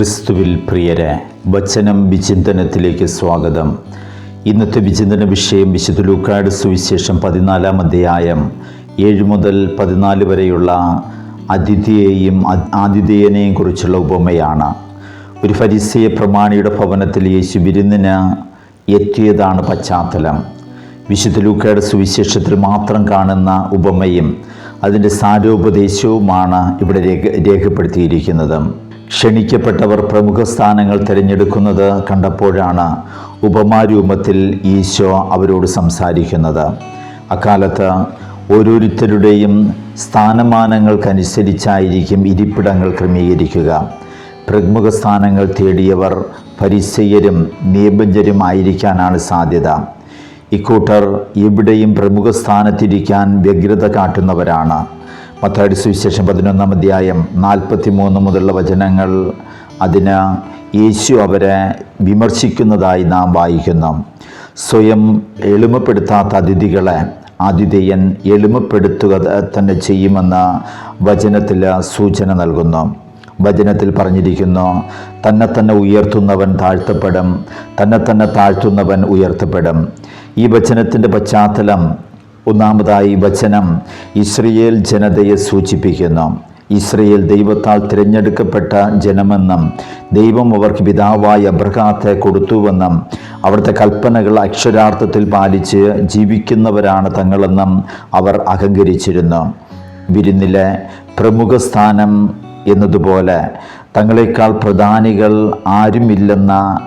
ക്രിസ്തുവിൽ പ്രിയരെ വചനം വിചിന്തനത്തിലേക്ക് സ്വാഗതം. ഇന്നത്തെ വിചിന്തന വിഷയം വിശുദ്ധ ലൂക്കാട് സുവിശേഷം പതിനാലാം അധ്യായം ഏഴ് മുതൽ പതിനാല് വരെയുള്ള അതിഥിയെയും ആതിഥേയനെയും കുറിച്ചുള്ള ഉപമയാണ്. ഒരു ഫരിസയ പ്രമാണിയുടെ ഭവനത്തിൽ യേശു വിരുന്നിന് എത്തിയതാണ് പശ്ചാത്തലം. വിശുദ്ധ ലൂക്കയുടെ സുവിശേഷത്തിൽ മാത്രം കാണുന്ന ഉപമയും അതിന്റെ സാരോപദേശവുമാണ് ഇവിടെ രേഖ രേഖപ്പെടുത്തിയിരിക്കുന്നത്. ക്ഷണിക്കപ്പെട്ടവർ പ്രമുഖ സ്ഥാനങ്ങൾ തിരഞ്ഞെടുക്കുന്നത് കണ്ടപ്പോഴാണ് ഉപമാരൂപത്തിൽ ഈശോ അവരോട് സംസാരിക്കുന്നത്. അക്കാലത്ത് ഓരോരുത്തരുടെയും സ്ഥാനമാനങ്ങൾക്കനുസരിച്ചായിരിക്കും ഇരിപ്പിടങ്ങൾ ക്രമീകരിക്കുക. പ്രമുഖ സ്ഥാനങ്ങൾ തേടിയവർ പരിസയരും നിയബജ്ഞരും ആയിരിക്കാനാണ് സാധ്യത. ഇക്കൂട്ടർ എവിടെയും പ്രമുഖ സ്ഥാനത്തിരിക്കാൻ വ്യഗ്രത കാട്ടുന്നവരാണ്. മത്താടി സുവിശേഷം പതിനൊന്നാം അധ്യായം നാൽപ്പത്തി മൂന്ന് മുതലുള്ള വചനങ്ങൾ അതിന് യേശു അവരെ വിമർശിക്കുന്നതായി നാം വായിക്കുന്നു. സ്വയം എളിമപ്പെടുത്താത്ത അതിഥികളെ ആതിഥേയൻ എളിമപ്പെടുത്തുക തന്നെ ചെയ്യുമെന്ന് വചനത്തിൽ സൂചന നൽകുന്നു. വചനത്തിൽ പറഞ്ഞിരിക്കുന്നു തന്നെ തന്നെ ഉയർത്തുന്നവൻ താഴ്ത്തപ്പെടും തന്നെ തന്നെ താഴ്ത്തുന്നവൻ ഉയർത്തപ്പെടും. ഈ വചനത്തിന്റെ പശ്ചാത്തലം ഒന്നാമതായി വചനം ഇസ്രയേൽ ജനതയെ സൂചിപ്പിക്കുന്നു. ഇസ്രയേൽ ദൈവത്താൽ തിരഞ്ഞെടുക്കപ്പെട്ട ജനമെന്നും ദൈവം അവർക്ക് പിതാവായ അബ്രഹാത്തെ കൊടുത്തുവെന്നും അവിടുത്തെ കൽപ്പനകൾ അക്ഷരാർത്ഥത്തിൽ പാലിച്ച് ജീവിക്കുന്നവരാണ് തങ്ങളെന്നും അവർ അഹങ്കരിച്ചിരുന്നു. വിരുന്നിലെ പ്രമുഖ സ്ഥാനം എന്നതുപോലെ തങ്ങളെക്കാൾ പ്രധാനികൾ ആരുമില്ലെന്ന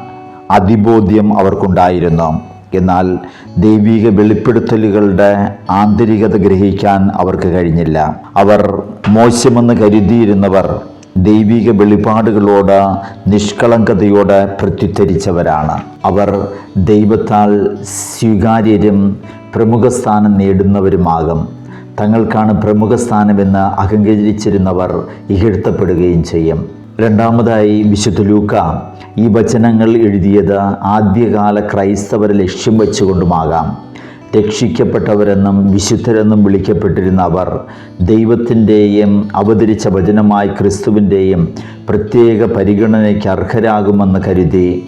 അതിബോധ്യം അവർക്കുണ്ടായിരുന്നു. എന്നാൽ ദൈവിക വെളിപ്പെടുത്തലുകളുടെ ആന്തരികത ഗ്രഹിക്കാൻ അവർക്ക് കഴിഞ്ഞില്ല. അവർ മോശമെന്ന് കരുതിയിരുന്നവർ ദൈവിക വെളിപാടുകളോട് നിഷ്കളങ്കതയോടെ പ്രത്യുദ്ധരിച്ചവരാണ് അവർ ദൈവത്താൽ സ്വീകാര്യരും പ്രമുഖ സ്ഥാനം നേടുന്നവരുമാകും. തങ്ങൾക്കാണ് പ്രമുഖ സ്ഥാനമെന്ന് അഹങ്കരിച്ചിരുന്നവർ ഇകഴ്ത്തപ്പെടുകയും ചെയ്യും. രണ്ടാമതായി വിശുദ്ധ ലൂക്ക. ഈ വചനങ്ങൾ എഴുതിയത് ആദ്യകാല ക്രൈസ്തവരെ ലക്ഷ്യം വെച്ചുകൊണ്ടുമാകാം. രക്ഷിക്കപ്പെട്ടവരെന്നും വിശുദ്ധരെന്നും വിളിക്കപ്പെട്ടിരുന്ന അവർ ദൈവത്തിന്റെയും അവതരിച്ച വചനമായ ക്രിസ്തുവിന്റെയും പ്രത്യേക പരിഗണനയ്ക്ക് അർഹരാകുമെന്ന് കരുതി.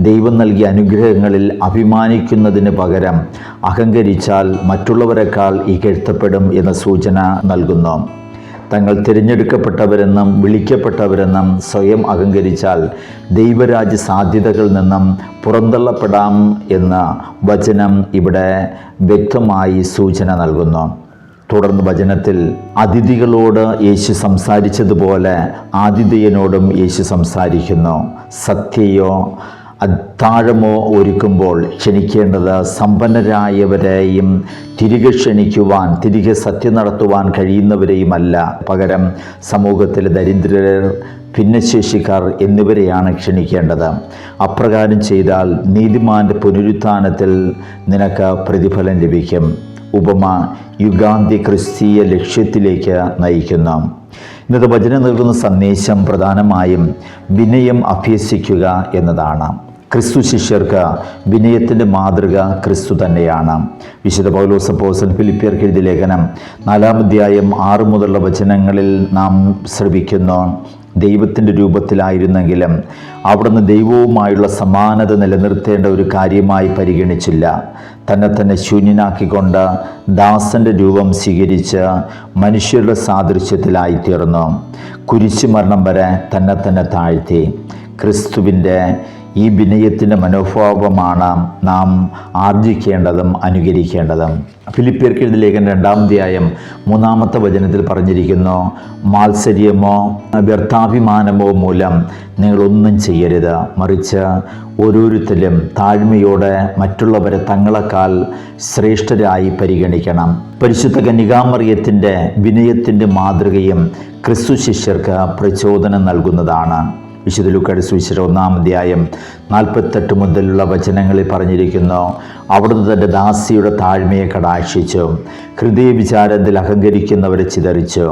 ദൈവം നൽകിയ അനുഗ്രഹങ്ങളിൽ അഭിമാനിക്കുന്നതിന് പകരം അഹങ്കരിച്ചാൽ മറ്റുള്ളവരെക്കാൾ ഇകഴ്ത്തപ്പെടും എന്ന സൂചന നൽകുന്നു. തങ്ങൾ തിരഞ്ഞെടുക്കപ്പെട്ടവരെന്നും വിളിക്കപ്പെട്ടവരെന്നും സ്വയം അഹങ്കരിച്ചാൽ ദൈവരാജ്യ സാധ്യതകളിൽ നിന്നും പുറന്തള്ളപ്പെടാം എന്ന വചനം ഇവിടെ വ്യക്തമായി സൂചന നൽകുന്നു. തുടർന്ന് വചനത്തിൽ അതിഥികളോട് യേശു സംസാരിച്ചതുപോലെ ആതിഥേയനോടും യേശു സംസാരിക്കുന്നു. സത്യയോ അത്താഴമോ ഒരുക്കുമ്പോൾ ക്ഷണിക്കേണ്ടത് സമ്പന്നരായവരെയും തിരികെ ക്ഷണിക്കുവാൻ തിരികെ സത്യം നടത്തുവാൻ കഴിയുന്നവരെയുമല്ല. പകരം സമൂഹത്തിലെ ദരിദ്രർ ഭിന്നശേഷിക്കാർ എന്നിവരെയാണ് ക്ഷണിക്കേണ്ടത്. അപ്രകാരം ചെയ്താൽ നീതിമാന്റെ പുനരുത്ഥാനത്തിൽ നിനക്ക് പ്രതിഫലം ലഭിക്കും. ഉപമ യുഗാന്തി ക്രിസ്തീയ ലക്ഷ്യത്തിലേക്ക് നയിക്കുന്നു. ഇന്നത്തെ വചനം നൽകുന്ന സന്ദേശം പ്രധാനമായും വിനയം അഭ്യസിക്കുക എന്നതാണ്. ക്രിസ്തു ശിഷ്യർക്ക് വിനയത്തിന്റെ മാതൃക ക്രിസ്തു തന്നെയാണ്. വിശുദ്ധ പൗലോസ് പോസൻ ഫിലിപ്പിയർക്ക് എഴുതിയ ലേഖനം നാലാമധ്യായം ആറ് മുതലുള്ള വചനങ്ങളിൽ നാം ശ്രമിക്കുന്നു ദൈവത്തിന്റെ രൂപത്തിലായിരുന്നെങ്കിലും അവിടുന്ന് ദൈവവുമായുള്ള സമാനത നിലനിർത്തേണ്ട ഒരു കാര്യമായി പരിഗണിച്ചില്ല. തന്നെ തന്നെ ശൂന്യനാക്കിക്കൊണ്ട് ദാസന്റെ രൂപം സ്വീകരിച്ച് മനുഷ്യരുടെ സാദൃശ്യത്തിലായിത്തീർന്നു. കുരിശു മരണം വരെ തന്നെ തന്നെ താഴ്ത്തി. ക്രിസ്തുവിന്റെ ഈ വിനയത്തിന്റെ മനോഭാവമാണ് നാം ആർജിക്കേണ്ടതും അനുകരിക്കേണ്ടതും. ഫിലിപ്പിയർക്ക് എഴുതിയ ലേഖനം രണ്ടാം അധ്യായം മൂന്നാമത്തെ വചനത്തിൽ പറഞ്ഞിരിക്കുന്നു മാത്സര്യമോ വ്യർത്ഥാഭിമാനമോ മൂലം നിങ്ങളൊന്നും ചെയ്യരുത്. മറിച്ച് ഓരോരുത്തരും താഴ്മയോടെ മറ്റുള്ളവരെ തങ്ങളെക്കാൾ ശ്രേഷ്ഠരായി പരിഗണിക്കണം. പരിശുദ്ധ കന്യകാമറിയത്തിന്റെ വിനയത്തിന്റെ മാതൃകയും ക്രിസ്തു ശിഷ്യർക്ക് പ്രചോദനം നൽകുന്നതാണ്. വിശുദ്ധ ലുക്കാട് സുവിശേഷം ഒന്നാം അധ്യായം നാൽപ്പത്തെട്ട് മുതലുള്ള വചനങ്ങളിൽ പറഞ്ഞിരിക്കുന്നു അവിടുന്ന് തന്റെ ദാസിയുടെ താഴ്മയെ കടാക്ഷിച്ചു ഹൃദയ വിചാരത്തിൽ അഹങ്കരിക്കുന്നവരെ ചിതറിച്ചു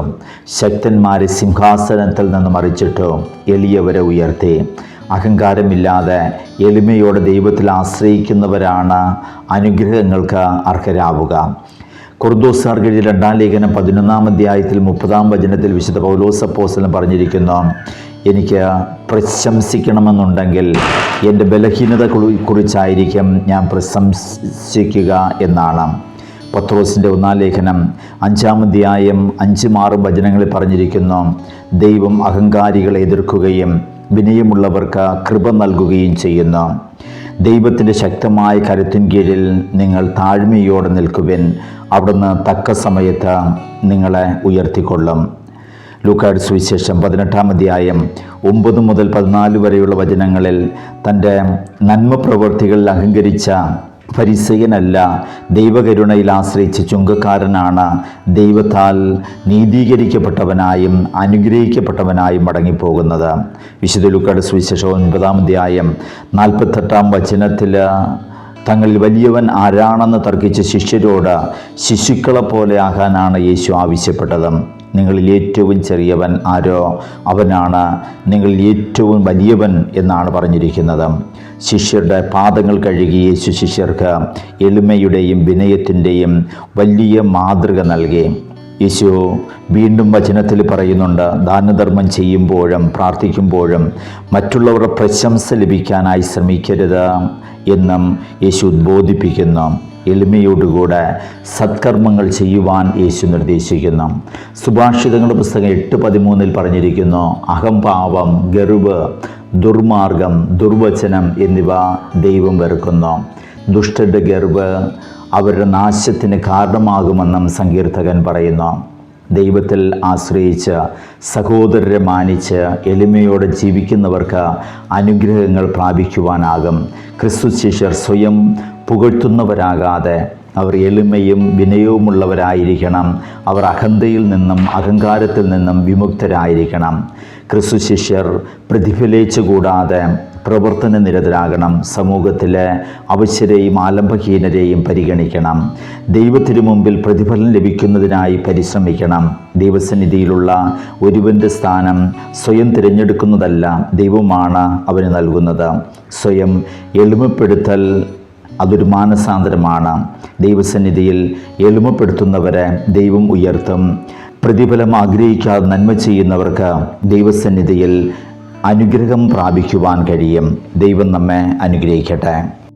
ശക്തന്മാരെ സിംഹാസനത്തിൽ നിന്ന് മറിച്ചിട്ടു എളിയവരെ ഉയർത്തി. അഹങ്കാരമില്ലാതെ എളിമയോടെ ദൈവത്തിൽ ആശ്രയിക്കുന്നവരാണ് അനുഗ്രഹങ്ങൾക്ക് അർഹരാവുക. കുർദോസാർ എഴുതിയ രണ്ടാം ലേഖനം പതിനൊന്നാം അധ്യായത്തിൽ മുപ്പതാം വചനത്തിൽ വിശുദ്ധ പൗലോസ് അപ്പോസ്തലൻ പറഞ്ഞിരിക്കുന്നു എനിക്ക് പ്രശംസിക്കണമെന്നുണ്ടെങ്കിൽ എന്റെ ബലഹീനത കുറി- കുറിച്ചായിരിക്കും ഞാൻ പ്രശംസിക്കുക എന്നാണ്. പത്രോസിന്റെ ഒന്നാം ലേഖനം അഞ്ചാം അധ്യായം അഞ്ച് ആറും വചനങ്ങളിൽ പറഞ്ഞിരിക്കുന്നു ദൈവം അഹങ്കാരികളെ എതിർക്കുകയും വിനയമുള്ളവർക്ക് കൃപ നൽകുകയും ചെയ്യുന്നു. ദൈവത്തിന്റെ ശക്തമായ കരുത്തിൻ കീഴിൽ നിങ്ങൾ താഴ്മയോടെ നിൽക്കുവിൻ. അവിടുന്ന് തക്ക സമയത്ത് നിങ്ങളെ ഉയർത്തിക്കൊള്ളും. ലൂക്കാട് സുവിശേഷം പതിനെട്ടാം അധ്യായം ഒമ്പത് മുതൽ പതിനാല് വരെയുള്ള വചനങ്ങളിൽ തന്റെ നന്മ പ്രവൃത്തികളിൽ അഹങ്കരിച്ച പരിസയനല്ല ദൈവകരുണയിൽ ആശ്രയിച്ച് ചുങ്കക്കാരനാണ്. ദൈവത്താൽ നീതീകരിക്കപ്പെട്ടവനായും അനുഗ്രഹിക്കപ്പെട്ടവനായും മടങ്ങിപ്പോകുന്നത്. വിശുദ്ധ ലുക്കാട് സുവിശേഷം ഒൻപതാം അധ്യായം നാൽപ്പത്തെട്ടാം വചനത്തിൽ തങ്ങളിൽ വലിയവൻ ആരാണെന്ന് തർക്കിച്ച ശിഷ്യരോട് ശിശുക്കളെ പോലെ ആകാനാണ് യേശു ആവശ്യപ്പെട്ടത്. നിങ്ങളിൽ ഏറ്റവും ചെറിയവൻ ആരോ? അവനാണ്. നിങ്ങളിൽ ഏറ്റവും വലിയവൻ എന്നാണ് പറഞ്ഞിരിക്കുന്നത്. ശിഷ്യരുടെ പാദങ്ങൾ കഴുകി യേശു ശിഷ്യർക്ക് എളിമയുടെയും വിനയത്തിന്റെയും വലിയ മാതൃക നൽകി. യേശു വീണ്ടും വചനത്തിൽ പറയുന്നുണ്ട് ദാനധർമ്മം ചെയ്യുമ്പോഴും പ്രാർത്ഥിക്കുമ്പോഴും മറ്റുള്ളവരുടെ പ്രശംസ ലഭിക്കാനായി ശ്രമിക്കരുത് എന്നും യേശു ഉദ്ബോധിപ്പിക്കുന്നു. എളിമയോടുകൂടെ സത്കർമ്മങ്ങൾ ചെയ്യുവാൻ യേശു നിർദ്ദേശിക്കുന്നു. സുഭാഷിതങ്ങളുടെ പുസ്തകം എട്ട് പതിമൂന്നിൽ പറഞ്ഞിരിക്കുന്നു അഹംഭാവം ഗർവ് ദുർമാർഗം ദുർവചനം എന്നിവ ദൈവം വെറുക്കുന്നു. ദുഷ്ടരുടെ ഗർവ് അവരുടെ നാശത്തിന് കാരണമാകുമെന്നും സങ്കീർത്തകൻ പറയുന്നു. ദൈവത്തിൽ ആശ്രയിച്ച് സഹോദരരെ മാനിച്ച് എളിമയോടെ ജീവിക്കുന്നവർക്ക് അനുഗ്രഹങ്ങൾ പ്രാപിക്കുവാനാകും. ക്രിസ്തു ശിഷ്യർ സ്വയം പുകഴ്ത്തുന്നവരാകാതെ അവർ എളിമയും വിനയവുമുള്ളവരായിരിക്കണം. അവർ അഹന്തയിൽ നിന്നും അഹങ്കാരത്തിൽ നിന്നും വിമുക്തരായിരിക്കണം. ക്രിസ്തു ശിഷ്യർ പ്രതിഫലിച്ചു കൂടാതെ പ്രവർത്തന നിരതരാകണം. സമൂഹത്തിലെ അവശ്യരെയും ആലംബഹീനരെയും പരിഗണിക്കണം. ദൈവത്തിനു മുമ്പിൽ പ്രതിഫലം ലഭിക്കുന്നതിനായി പരിശ്രമിക്കണം. ദൈവസന്നിധിയിലുള്ള ഒരുവന്റെ സ്ഥാനം സ്വയം തിരഞ്ഞെടുക്കുന്നതല്ല ദൈവമാണ് അവന് നൽകുന്നത്. സ്വയം എളിമപ്പെടുത്തൽ അതൊരു മാനസാന്തരമാണ്. ദൈവസന്നിധിയിൽ എളിമപ്പെടുത്തുന്നവരെ ദൈവം ഉയർത്തും. പ്രതിഫലം ആഗ്രഹിക്കാതെ നന്മ ചെയ്യുന്നവർക്ക് ദൈവസന്നിധിയിൽ അനുഗ്രഹം പ്രാപിക്കുവാൻ കഴിയും. ദൈവം നമ്മെ അനുഗ്രഹിക്കട്ടെ.